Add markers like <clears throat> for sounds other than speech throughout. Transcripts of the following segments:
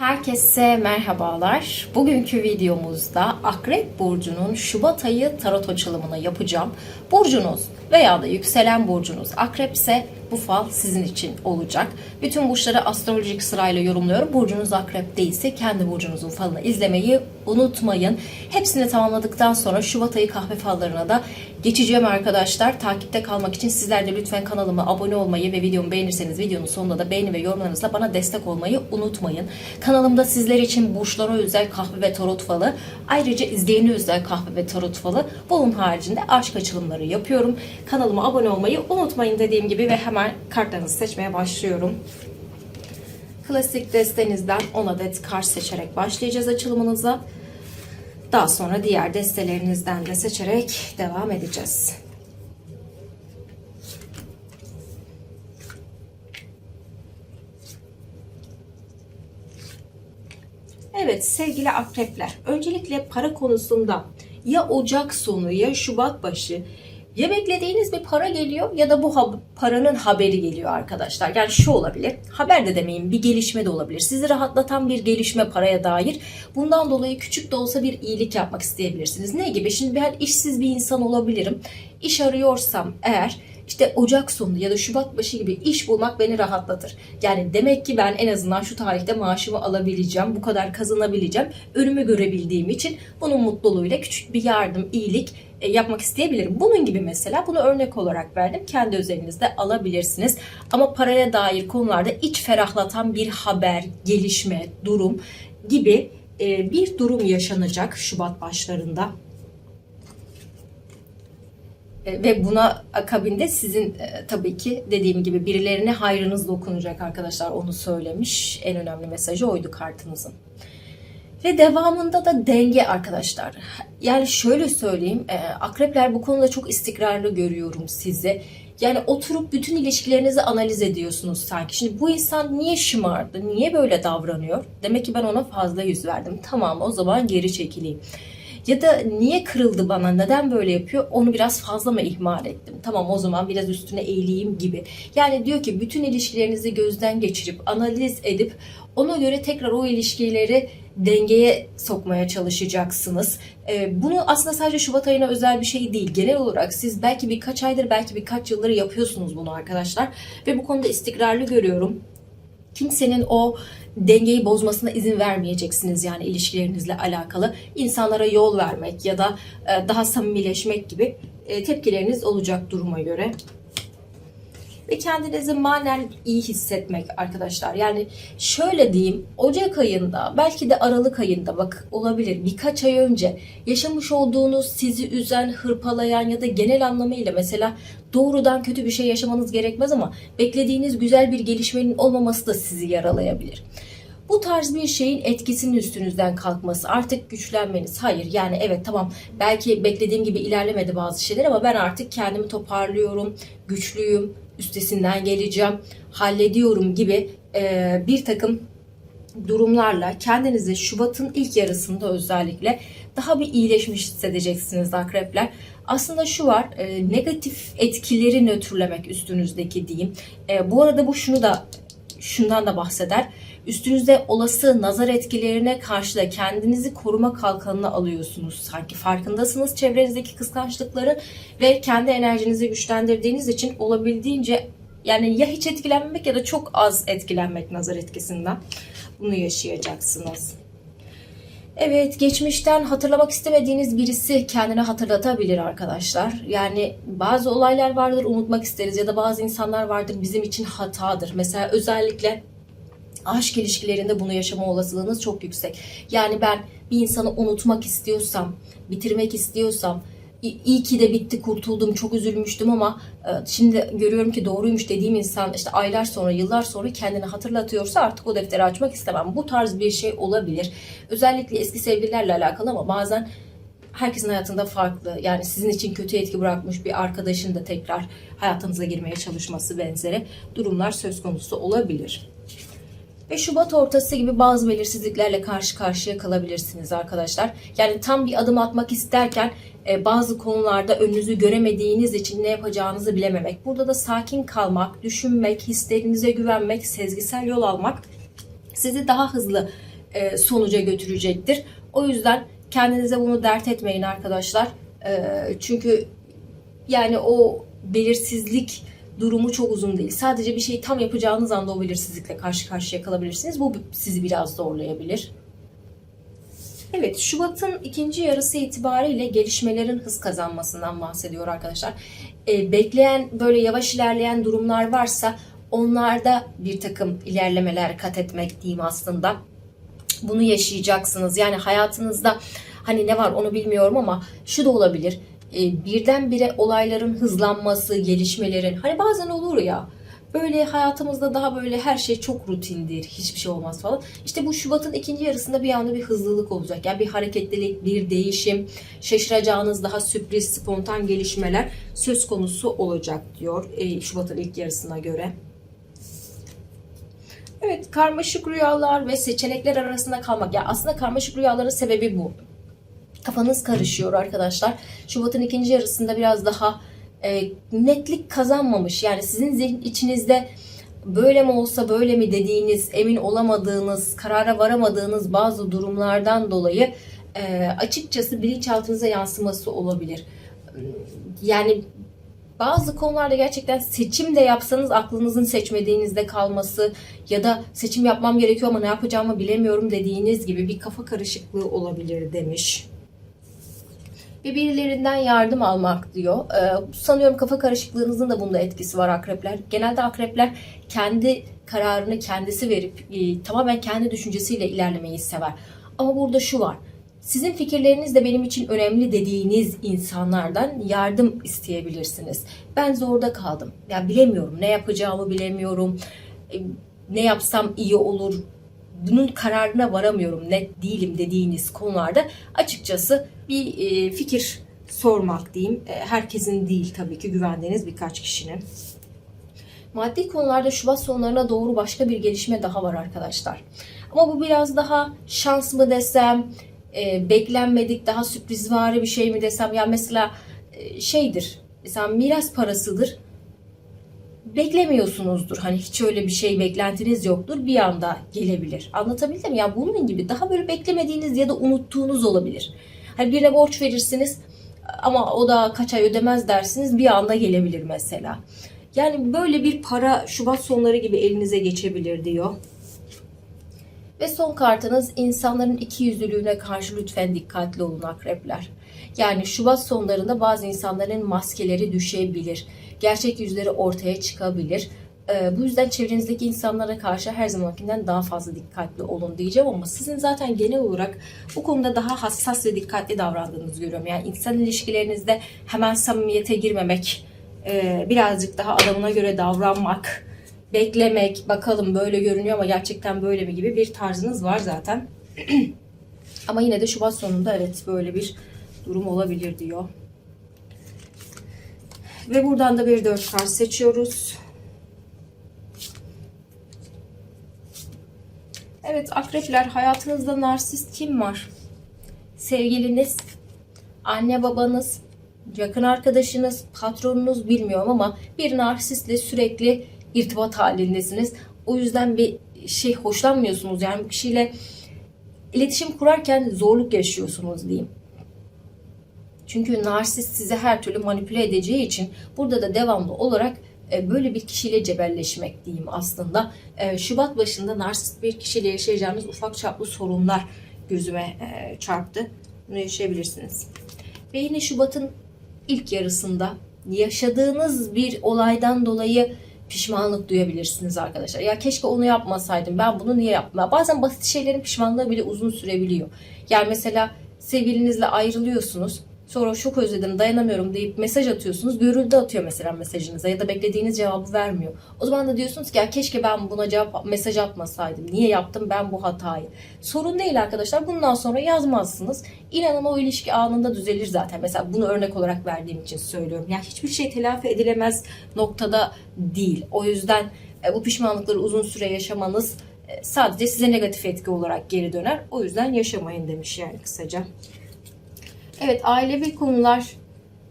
Herkese merhabalar. Bugünkü videomuzda Akrep Burcu'nun Şubat ayı tarot açılımını yapacağım. Burcunuz veya da yükselen burcunuz Akrepse bu fal sizin için olacak. Bütün burçları astrolojik sırayla yorumluyorum. Burcunuz Akrep değilse kendi burcunuzun falını izlemeyi unutmayın. Hepsini tamamladıktan sonra Şubat ayı kahve fallarına da geçeceğim arkadaşlar. Takipte kalmak için sizler de lütfen kanalıma abone olmayı ve videomu beğenirseniz videonun sonunda da beğeni ve yorumlarınızla bana destek olmayı unutmayın. Kanalımda sizler için burçlara özel kahve ve tarot falı, ayrıca izleyeni özel kahve ve tarot falı, bunun haricinde aşk açılımları yapıyorum. Kanalıma abone olmayı unutmayın dediğim gibi ve hemen kartlarınızı seçmeye başlıyorum. Klasik destenizden 10 adet kart seçerek başlayacağız açılımınıza. Daha sonra diğer destelerinizden de seçerek devam edeceğiz. Evet sevgili akrepler, öncelikle para konusunda ya Ocak sonu ya Şubat başı ya beklediğiniz bir para geliyor ya da bu ha- paranın haberi geliyor arkadaşlar. Yani şu olabilir, haber de demeyin bir gelişme de olabilir. Sizi rahatlatan bir gelişme paraya dair. Bundan dolayı küçük de olsa bir iyilik yapmak isteyebilirsiniz. Ne gibi? Şimdi ben işsiz bir insan olabilirim. İş arıyorsam eğer işte Ocak sonu ya da Şubat başı gibi iş bulmak beni rahatlatır. Yani demek ki ben en azından şu tarihte maaşımı alabileceğim, bu kadar kazanabileceğim. Önümü görebildiğim için bunun mutluluğuyla küçük bir yardım, iyilik e, yapmak isteyebilirim. Bunun gibi mesela bunu örnek olarak verdim. Kendi özelinizde alabilirsiniz. Ama paraya dair konularda iç ferahlatan bir haber, gelişme, durum gibi e, bir durum yaşanacak Şubat başlarında. E, ve buna akabinde sizin e, tabii ki dediğim gibi birilerine hayrınız dokunacak arkadaşlar onu söylemiş. En önemli mesajı oydu kartınızın. Ve devamında da denge arkadaşlar. Yani şöyle söyleyeyim, e, akrepler bu konuda çok istikrarlı görüyorum sizi. Yani oturup bütün ilişkilerinizi analiz ediyorsunuz sanki. Şimdi bu insan niye şımardı, niye böyle davranıyor? Demek ki ben ona fazla yüz verdim. Tamam o zaman geri çekileyim. Ya da niye kırıldı bana, neden böyle yapıyor? Onu biraz fazla mı ihmal ettim? Tamam o zaman biraz üstüne eğileyim gibi. Yani diyor ki bütün ilişkilerinizi gözden geçirip, analiz edip ona göre tekrar o ilişkileri dengeye sokmaya çalışacaksınız. Ee, bunu aslında sadece Şubat ayına özel bir şey değil. Genel olarak siz belki birkaç aydır, belki birkaç yıldır yapıyorsunuz bunu arkadaşlar. Ve bu konuda istikrarlı görüyorum kimsenin o dengeyi bozmasına izin vermeyeceksiniz yani ilişkilerinizle alakalı. İnsanlara yol vermek ya da e, daha samimileşmek gibi e, tepkileriniz olacak duruma göre. Ve kendinizi manen iyi hissetmek arkadaşlar. Yani şöyle diyeyim Ocak ayında belki de Aralık ayında bak olabilir birkaç ay önce yaşamış olduğunuz sizi üzen, hırpalayan ya da genel anlamıyla mesela doğrudan kötü bir şey yaşamanız gerekmez ama beklediğiniz güzel bir gelişmenin olmaması da sizi yaralayabilir. Bu tarz bir şeyin etkisinin üstünüzden kalkması, artık güçlenmeniz. Hayır yani evet tamam belki beklediğim gibi ilerlemedi bazı şeyler ama ben artık kendimi toparlıyorum, güçlüyüm, üstesinden geleceğim, hallediyorum gibi e, bir takım durumlarla kendinizi Şubat'ın ilk yarısında özellikle daha bir iyileşmiş hissedeceksiniz akrepler. Aslında şu var e, negatif etkileri nötrlemek üstünüzdeki diyeyim. E, bu arada bu şunu da şundan da bahseder. Üstünüzde olası nazar etkilerine karşı da kendinizi koruma kalkanına alıyorsunuz. Sanki farkındasınız çevrenizdeki kıskançlıkları ve kendi enerjinizi güçlendirdiğiniz için olabildiğince yani ya hiç etkilenmemek ya da çok az etkilenmek nazar etkisinden. Bunu yaşayacaksınız. Evet, geçmişten hatırlamak istemediğiniz birisi kendine hatırlatabilir arkadaşlar. Yani bazı olaylar vardır unutmak isteriz ya da bazı insanlar vardır bizim için hatadır. Mesela özellikle aşk ilişkilerinde bunu yaşama olasılığınız çok yüksek. Yani ben bir insanı unutmak istiyorsam, bitirmek istiyorsam, "İ- iyi ki de bitti kurtuldum çok üzülmüştüm ama e, şimdi görüyorum ki doğruymuş dediğim insan işte aylar sonra yıllar sonra kendini hatırlatıyorsa artık o defteri açmak istemem. Bu tarz bir şey olabilir. Özellikle eski sevgililerle alakalı ama bazen herkesin hayatında farklı. Yani sizin için kötü etki bırakmış bir arkadaşın da tekrar hayatınıza girmeye çalışması benzeri durumlar söz konusu olabilir. Ve Şubat ortası gibi bazı belirsizliklerle karşı karşıya kalabilirsiniz arkadaşlar. Yani tam bir adım atmak isterken e, bazı konularda önünüzü göremediğiniz için ne yapacağınızı bilememek. Burada da sakin kalmak, düşünmek, hislerinize güvenmek, sezgisel yol almak sizi daha hızlı e, sonuca götürecektir. O yüzden kendinize bunu dert etmeyin arkadaşlar. E, çünkü yani o belirsizlik durumu çok uzun değil. Sadece bir şeyi tam yapacağınız anda o belirsizlikle karşı karşıya kalabilirsiniz. Bu sizi biraz zorlayabilir. Evet, Şubat'ın ikinci yarısı itibariyle gelişmelerin hız kazanmasından bahsediyor arkadaşlar. E, bekleyen böyle yavaş ilerleyen durumlar varsa onlarda bir takım ilerlemeler kat etmek diyeyim aslında. Bunu yaşayacaksınız. Yani hayatınızda hani ne var onu bilmiyorum ama şu da olabilir. E, birdenbire olayların hızlanması, gelişmelerin hani bazen olur ya böyle hayatımızda daha böyle her şey çok rutindir. Hiçbir şey olmaz falan. İşte bu Şubat'ın ikinci yarısında bir anda bir hızlılık olacak. Yani bir hareketlilik, bir değişim, şaşıracağınız daha sürpriz, spontan gelişmeler söz konusu olacak diyor e, Şubat'ın ilk yarısına göre. Evet, karmaşık rüyalar ve seçenekler arasında kalmak. Ya aslında karmaşık rüyaların sebebi bu. Kafanız karışıyor arkadaşlar. Şubat'ın ikinci yarısında biraz daha e, netlik kazanmamış. Yani sizin zihin içinizde böyle mi olsa böyle mi dediğiniz, emin olamadığınız, karara varamadığınız bazı durumlardan dolayı e, açıkçası bilinçaltınıza yansıması olabilir. Yani bazı konularda gerçekten seçim de yapsanız aklınızın seçmediğinizde kalması ya da seçim yapmam gerekiyor ama ne yapacağımı bilemiyorum dediğiniz gibi bir kafa karışıklığı olabilir demiş ve birilerinden yardım almak diyor. Ee, sanıyorum kafa karışıklığınızın da bunda etkisi var akrepler. Genelde akrepler kendi kararını kendisi verip e, tamamen kendi düşüncesiyle ilerlemeyi sever. Ama burada şu var. Sizin fikirleriniz de benim için önemli dediğiniz insanlardan yardım isteyebilirsiniz. Ben zorda kaldım. Ya bilemiyorum. Ne yapacağımı bilemiyorum. E, ne yapsam iyi olur. Bunun kararına varamıyorum. Net değilim dediğiniz konularda açıkçası bir e, fikir sormak diyeyim. E, herkesin değil tabii ki güvendiğiniz birkaç kişinin. Maddi konularda Şubat sonlarına doğru başka bir gelişme daha var arkadaşlar. Ama bu biraz daha şans mı desem, e, beklenmedik daha sürprizvari bir şey mi desem. Ya mesela e, şeydir, mesela miras parasıdır. Beklemiyorsunuzdur. Hani hiç öyle bir şey beklentiniz yoktur. Bir anda gelebilir. Anlatabildim? Ya bunun gibi daha böyle beklemediğiniz ya da unuttuğunuz olabilir. Hani birine borç verirsiniz ama o da kaç ay ödemez dersiniz bir anda gelebilir mesela. Yani böyle bir para Şubat sonları gibi elinize geçebilir diyor. Ve son kartınız insanların iki yüzlülüğüne karşı lütfen dikkatli olun akrepler. Yani Şubat sonlarında bazı insanların maskeleri düşebilir. Gerçek yüzleri ortaya çıkabilir. Ee, bu yüzden çevrenizdeki insanlara karşı her zamankinden daha fazla dikkatli olun diyeceğim ama sizin zaten genel olarak bu konuda daha hassas ve dikkatli davrandığınızı görüyorum. Yani insan ilişkilerinizde hemen samimiyete girmemek, e, birazcık daha adamına göre davranmak, beklemek, bakalım böyle görünüyor ama gerçekten böyle mi gibi bir tarzınız var zaten. <clears throat> ama yine de Şubat sonunda evet böyle bir durum olabilir diyor. Ve buradan da bir dört kart seçiyoruz. Evet akrepler hayatınızda narsist kim var? Sevgiliniz, anne babanız, yakın arkadaşınız, patronunuz bilmiyorum ama bir narsistle sürekli irtibat halindesiniz. O yüzden bir şey hoşlanmıyorsunuz. Yani bu kişiyle iletişim kurarken zorluk yaşıyorsunuz diyeyim. Çünkü narsist size her türlü manipüle edeceği için burada da devamlı olarak e, böyle bir kişiyle cebelleşmek diyeyim aslında. E, Şubat başında narsist bir kişiyle yaşayacağınız ufak çaplı sorunlar gözüme e, çarptı. Bunu yaşayabilirsiniz. Ve yine Şubat'ın ilk yarısında yaşadığınız bir olaydan dolayı pişmanlık duyabilirsiniz arkadaşlar. Ya keşke onu yapmasaydım. Ben bunu niye yaptım? Bazen basit şeylerin pişmanlığı bile uzun sürebiliyor. Yani mesela sevgilinizle ayrılıyorsunuz Sonra çok özledim dayanamıyorum deyip mesaj atıyorsunuz. Görüldü atıyor mesela mesajınıza ya da beklediğiniz cevabı vermiyor. O zaman da diyorsunuz ki ya keşke ben buna cevap mesaj atmasaydım. Niye yaptım ben bu hatayı? Sorun değil arkadaşlar. Bundan sonra yazmazsınız. İnanın o ilişki anında düzelir zaten. Mesela bunu örnek olarak verdiğim için söylüyorum. Yani hiçbir şey telafi edilemez noktada değil. O yüzden e, bu pişmanlıkları uzun süre yaşamanız e, sadece size negatif etki olarak geri döner. O yüzden yaşamayın demiş yani kısaca. Evet ailevi konular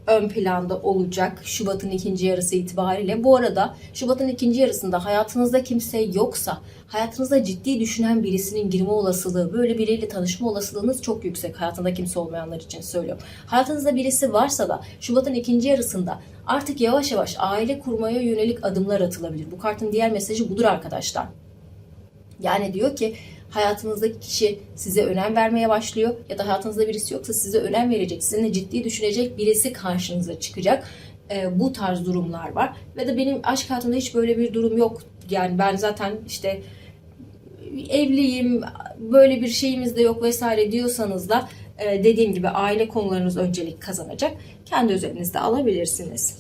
ön planda olacak Şubat'ın ikinci yarısı itibariyle. Bu arada Şubat'ın ikinci yarısında hayatınızda kimse yoksa, hayatınızda ciddi düşünen birisinin girme olasılığı, böyle biriyle tanışma olasılığınız çok yüksek. Hayatında kimse olmayanlar için söylüyorum. Hayatınızda birisi varsa da Şubat'ın ikinci yarısında artık yavaş yavaş aile kurmaya yönelik adımlar atılabilir. Bu kartın diğer mesajı budur arkadaşlar. Yani diyor ki hayatınızdaki kişi size önem vermeye başlıyor ya da hayatınızda birisi yoksa size önem verecek, sizinle ciddi düşünecek birisi karşınıza çıkacak. Ee, bu tarz durumlar var. Ve de benim aşk hayatımda hiç böyle bir durum yok. Yani ben zaten işte evliyim, böyle bir şeyimiz de yok vesaire diyorsanız da e, dediğim gibi aile konularınız öncelik kazanacak. Kendi özelinizde alabilirsiniz.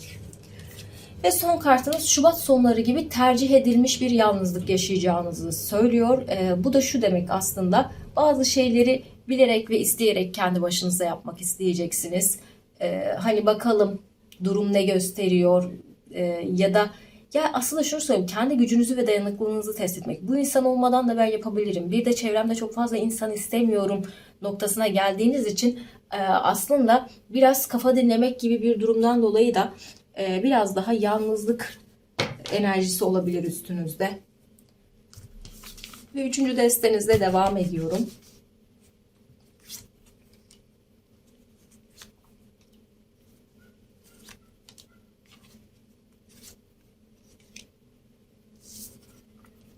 Ve son kartınız Şubat sonları gibi tercih edilmiş bir yalnızlık yaşayacağınızı söylüyor. Ee, bu da şu demek aslında bazı şeyleri bilerek ve isteyerek kendi başınıza yapmak isteyeceksiniz. Ee, hani bakalım durum ne gösteriyor Ee, ya da ya aslında şunu söyleyeyim kendi gücünüzü ve dayanıklılığınızı test etmek. Bu insan olmadan da ben yapabilirim. Bir de çevremde çok fazla insan istemiyorum noktasına geldiğiniz için e, aslında biraz kafa dinlemek gibi bir durumdan dolayı da e, biraz daha yalnızlık enerjisi olabilir üstünüzde. Ve üçüncü destenizle devam ediyorum.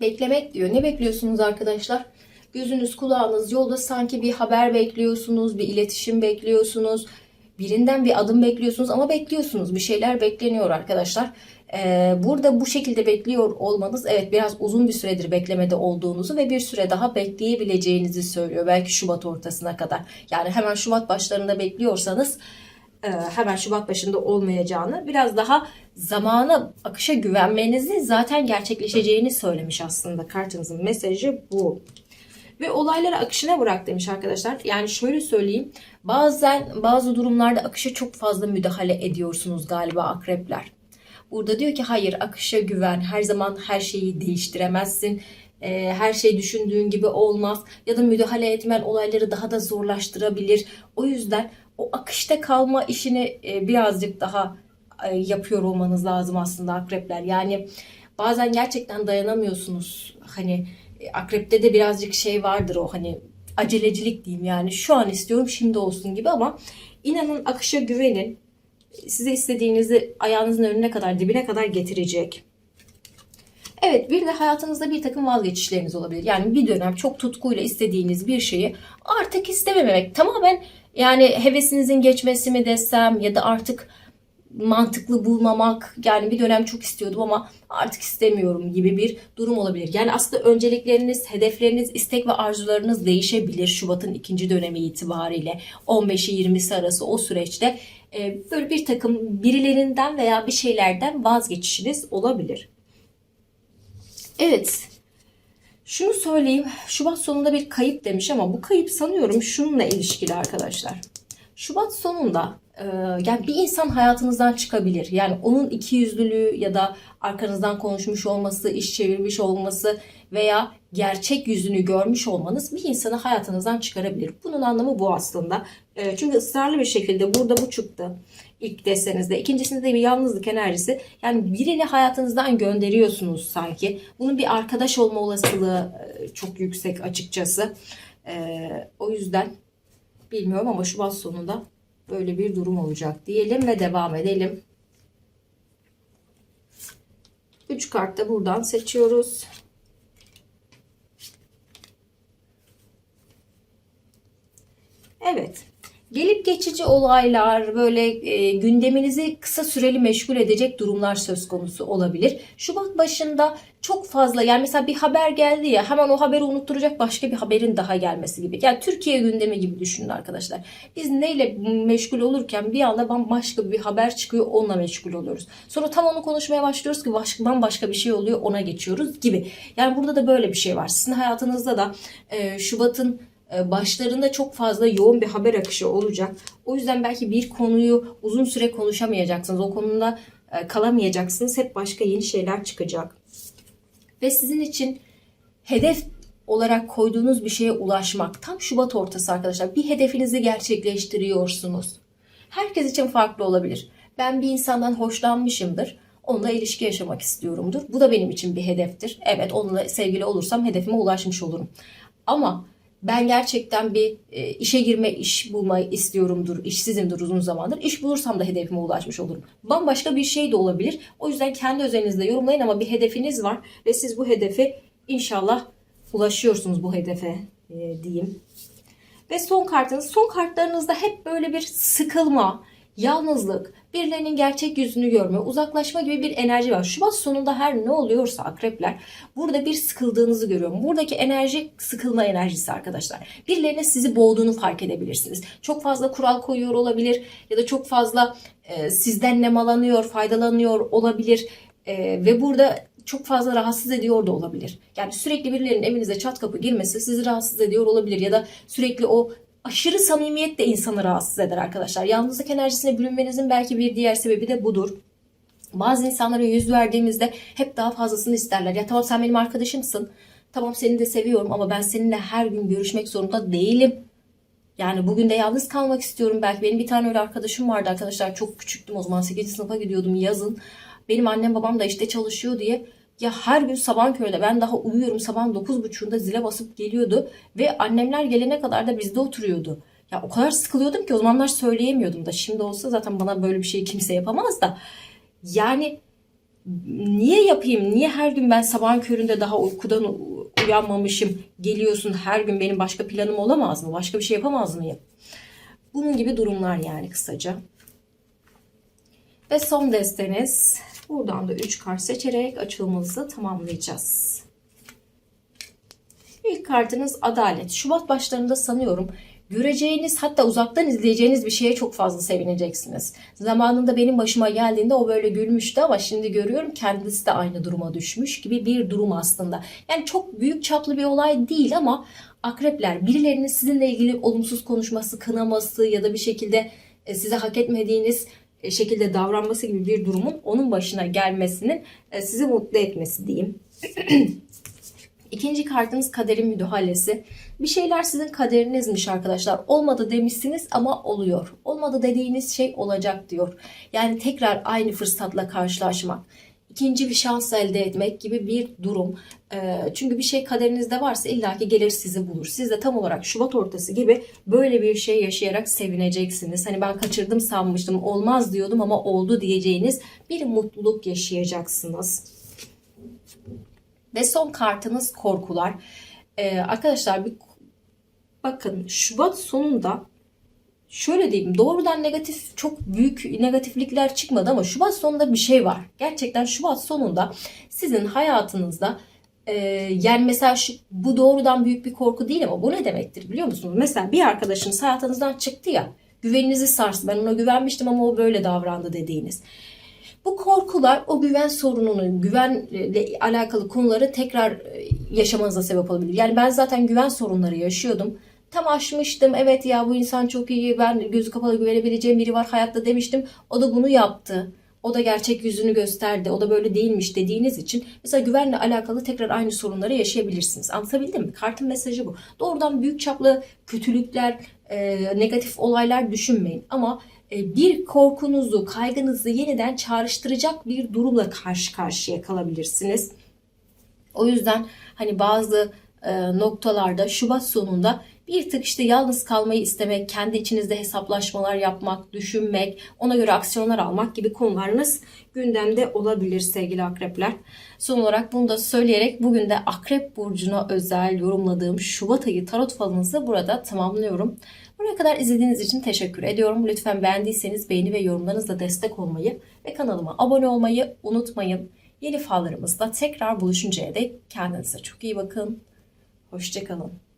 Beklemek diyor. Ne bekliyorsunuz arkadaşlar? Gözünüz kulağınız yolda sanki bir haber bekliyorsunuz, bir iletişim bekliyorsunuz, birinden bir adım bekliyorsunuz ama bekliyorsunuz. Bir şeyler bekleniyor arkadaşlar. Ee, burada bu şekilde bekliyor olmanız evet biraz uzun bir süredir beklemede olduğunuzu ve bir süre daha bekleyebileceğinizi söylüyor. Belki Şubat ortasına kadar. Yani hemen Şubat başlarında bekliyorsanız e, hemen Şubat başında olmayacağını biraz daha zamana akışa güvenmenizi zaten gerçekleşeceğini söylemiş aslında kartınızın mesajı bu. Ve olayları akışına bırak demiş arkadaşlar. Yani şöyle söyleyeyim. Bazen bazı durumlarda akışa çok fazla müdahale ediyorsunuz galiba akrepler. Burada diyor ki hayır akışa güven. Her zaman her şeyi değiştiremezsin. Ee, her şey düşündüğün gibi olmaz. Ya da müdahale etmen olayları daha da zorlaştırabilir. O yüzden o akışta kalma işini e, birazcık daha e, yapıyor olmanız lazım aslında akrepler. Yani bazen gerçekten dayanamıyorsunuz. Hani akrepte de birazcık şey vardır o hani acelecilik diyeyim yani şu an istiyorum şimdi olsun gibi ama inanın akışa güvenin. Size istediğinizi ayağınızın önüne kadar dibine kadar getirecek. Evet bir de hayatınızda bir takım vazgeçişleriniz olabilir. Yani bir dönem çok tutkuyla istediğiniz bir şeyi artık istememek tamamen yani hevesinizin geçmesi mi desem ya da artık mantıklı bulmamak yani bir dönem çok istiyordum ama artık istemiyorum gibi bir durum olabilir. Yani aslında öncelikleriniz, hedefleriniz, istek ve arzularınız değişebilir Şubat'ın ikinci dönemi itibariyle 15'i 20'si arası o süreçte e, böyle bir takım birilerinden veya bir şeylerden vazgeçişiniz olabilir. Evet. Şunu söyleyeyim. Şubat sonunda bir kayıp demiş ama bu kayıp sanıyorum şununla ilişkili arkadaşlar. Şubat sonunda e, yani bir insan hayatınızdan çıkabilir. Yani onun iki yüzlülüğü ya da arkanızdan konuşmuş olması, iş çevirmiş olması veya gerçek yüzünü görmüş olmanız bir insanı hayatınızdan çıkarabilir. Bunun anlamı bu aslında. E, çünkü ısrarlı bir şekilde burada bu çıktı ilk destenizde. İkincisinde de bir yalnızlık enerjisi. Yani birini hayatınızdan gönderiyorsunuz sanki. Bunun bir arkadaş olma olasılığı e, çok yüksek açıkçası. O yüzden bilmiyorum ama Şubat sonunda böyle bir durum olacak diyelim ve devam edelim. 3 kart da buradan seçiyoruz. Evet. Gelip geçici olaylar, böyle e, gündeminizi kısa süreli meşgul edecek durumlar söz konusu olabilir. Şubat başında çok fazla yani mesela bir haber geldi ya hemen o haberi unutturacak başka bir haberin daha gelmesi gibi. Yani Türkiye gündemi gibi düşünün arkadaşlar. Biz neyle meşgul olurken bir anda bambaşka bir haber çıkıyor onunla meşgul oluyoruz. Sonra tam onu konuşmaya başlıyoruz ki başka, bambaşka bir şey oluyor ona geçiyoruz gibi. Yani burada da böyle bir şey var. Sizin hayatınızda da e, Şubat'ın başlarında çok fazla yoğun bir haber akışı olacak. O yüzden belki bir konuyu uzun süre konuşamayacaksınız. O konuda e, kalamayacaksınız. Hep başka yeni şeyler çıkacak. Ve sizin için hedef olarak koyduğunuz bir şeye ulaşmak tam Şubat ortası arkadaşlar. Bir hedefinizi gerçekleştiriyorsunuz. Herkes için farklı olabilir. Ben bir insandan hoşlanmışımdır. Onunla ilişki yaşamak istiyorumdur. Bu da benim için bir hedeftir. Evet onunla sevgili olursam hedefime ulaşmış olurum. Ama ben gerçekten bir e, işe girme, iş bulmayı istiyorumdur, işsizimdir uzun zamandır. İş bulursam da hedefime ulaşmış olurum. Bambaşka bir şey de olabilir. O yüzden kendi özelinizde yorumlayın ama bir hedefiniz var ve siz bu hedefe inşallah ulaşıyorsunuz bu hedefe e, diyeyim. Ve son kartınız, son kartlarınızda hep böyle bir sıkılma, yalnızlık, birilerinin gerçek yüzünü görme, uzaklaşma gibi bir enerji var. Şubat sonunda her ne oluyorsa akrepler burada bir sıkıldığınızı görüyorum. Buradaki enerji sıkılma enerjisi arkadaşlar. Birilerinin sizi boğduğunu fark edebilirsiniz. Çok fazla kural koyuyor olabilir ya da çok fazla e, sizden nemalanıyor, faydalanıyor olabilir. E, ve burada çok fazla rahatsız ediyor da olabilir. Yani sürekli birilerinin evinize çat kapı girmesi sizi rahatsız ediyor olabilir ya da sürekli o aşırı samimiyet de insanı rahatsız eder arkadaşlar. Yalnızlık enerjisine bürünmenizin belki bir diğer sebebi de budur. Bazı insanlara yüz verdiğimizde hep daha fazlasını isterler. Ya tamam sen benim arkadaşımsın. Tamam seni de seviyorum ama ben seninle her gün görüşmek zorunda değilim. Yani bugün de yalnız kalmak istiyorum. Belki benim bir tane öyle arkadaşım vardı arkadaşlar. Çok küçüktüm o zaman 8. sınıfa gidiyordum yazın. Benim annem babam da işte çalışıyor diye ya her gün sabah köründe ben daha uyuyorum sabahın 9.30'unda zile basıp geliyordu ve annemler gelene kadar da bizde oturuyordu. Ya o kadar sıkılıyordum ki o zamanlar söyleyemiyordum da şimdi olsa zaten bana böyle bir şey kimse yapamaz da yani niye yapayım? Niye her gün ben sabahın köründe daha uykudan uyanmamışım geliyorsun her gün benim başka planım olamaz mı? Başka bir şey yapamaz mıyım? Bunun gibi durumlar yani kısaca. Ve son desteniz Buradan da 3 kart seçerek açılımımızı tamamlayacağız. İlk kartınız adalet. Şubat başlarında sanıyorum göreceğiniz hatta uzaktan izleyeceğiniz bir şeye çok fazla sevineceksiniz. Zamanında benim başıma geldiğinde o böyle gülmüştü ama şimdi görüyorum kendisi de aynı duruma düşmüş gibi bir durum aslında. Yani çok büyük çaplı bir olay değil ama akrepler birilerinin sizinle ilgili olumsuz konuşması, kınaması ya da bir şekilde e, size hak etmediğiniz şekilde davranması gibi bir durumun onun başına gelmesinin e, sizi mutlu etmesi diyeyim. <clears throat> İkinci kartınız kaderin müdahalesi. Bir şeyler sizin kaderinizmiş arkadaşlar. Olmadı demişsiniz ama oluyor. Olmadı dediğiniz şey olacak diyor. Yani tekrar aynı fırsatla karşılaşmak ikinci bir şans elde etmek gibi bir durum. Ee, çünkü bir şey kaderinizde varsa illaki gelir sizi bulur. Siz de tam olarak Şubat ortası gibi böyle bir şey yaşayarak sevineceksiniz. Hani ben kaçırdım sanmıştım olmaz diyordum ama oldu diyeceğiniz bir mutluluk yaşayacaksınız. Ve son kartınız korkular. Ee, arkadaşlar bir bakın Şubat sonunda şöyle diyeyim doğrudan negatif çok büyük negatiflikler çıkmadı ama Şubat sonunda bir şey var. Gerçekten Şubat sonunda sizin hayatınızda e, yani mesela şu, bu doğrudan büyük bir korku değil ama bu ne demektir biliyor musunuz? Mesela bir arkadaşınız hayatınızdan çıktı ya güveninizi sarstı ben ona güvenmiştim ama o böyle davrandı dediğiniz. Bu korkular o güven sorununu, güvenle alakalı konuları tekrar e, yaşamanıza sebep olabilir. Yani ben zaten güven sorunları yaşıyordum tam aşmıştım. Evet ya bu insan çok iyi. Ben gözü kapalı güvenebileceğim biri var hayatta demiştim. O da bunu yaptı. O da gerçek yüzünü gösterdi. O da böyle değilmiş dediğiniz için mesela güvenle alakalı tekrar aynı sorunları yaşayabilirsiniz. Anlatabildim mi? Kartın mesajı bu. Doğrudan büyük çaplı kötülükler, e, negatif olaylar düşünmeyin. Ama e, bir korkunuzu, kaygınızı yeniden çağrıştıracak bir durumla karşı karşıya kalabilirsiniz. O yüzden hani bazı e, noktalarda Şubat sonunda bir tık işte yalnız kalmayı istemek, kendi içinizde hesaplaşmalar yapmak, düşünmek, ona göre aksiyonlar almak gibi konularınız gündemde olabilir sevgili akrepler. Son olarak bunu da söyleyerek bugün de akrep burcuna özel yorumladığım Şubat ayı tarot falınızı burada tamamlıyorum. Buraya kadar izlediğiniz için teşekkür ediyorum. Lütfen beğendiyseniz beğeni ve yorumlarınızla destek olmayı ve kanalıma abone olmayı unutmayın. Yeni fallarımızda tekrar buluşuncaya dek kendinize çok iyi bakın. Hoşçakalın.